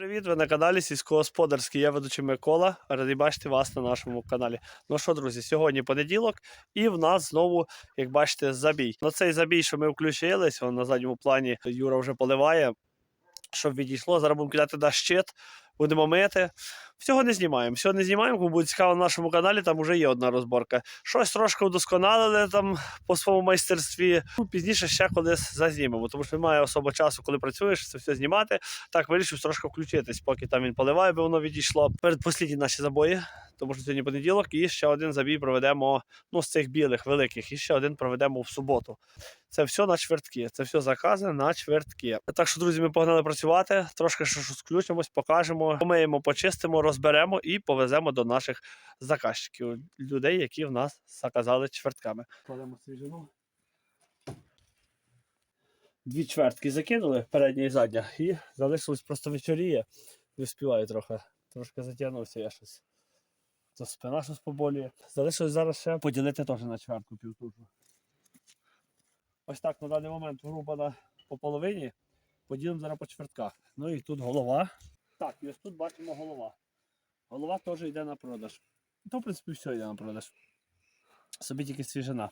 Привіт, ви на каналі Сільськогосподарський. Я ведучий Микола. Радий бачити вас на нашому каналі. Ну що, друзі, сьогодні понеділок, і в нас знову, як бачите, забій. На цей забій, що ми включились, на задньому плані Юра вже поливає, щоб відійшло. Зараз будемо кидати на щит, будемо мити. Всього не знімаємо. Всього не знімаємо. Кому буде цікаво на нашому каналі, там вже є одна розборка. Щось трошки удосконалили там по своєму майстерстві. Ну, пізніше ще колись зазнімемо, тому що немає особо часу, коли працюєш, це все знімати. Так, вирішив трошки включитись, поки там він поливає, бо воно відійшло. Передпослідні наші забої, тому що сьогодні понеділок, і ще один забій проведемо ну, з цих білих великих, і ще один проведемо в суботу. Це все на чвертки, це все закази на чвертки. Так що, друзі, ми погнали працювати, трошки щось включимось, покажемо, помиємо, почистимо, розберемо і повеземо до наших заказчиків, людей, які в нас заказали чвертками. Кладемо свіжину. Дві чвертки закинули, передня і задня, і залишилось просто вечоріє. Не вспіваю трохи. Трошки затягнувся я щось. То спина щось поболює. Залишилось зараз ще поділити теж на чвертку півтужу. Ось так на даний момент грубо на по половині. Поділимо зараз по чвертках. Ну і тут голова. Так, і ось тут бачимо голова. Голова теж йде на продаж. То, в принципі, все йде на продаж. Собі тільки свіжина.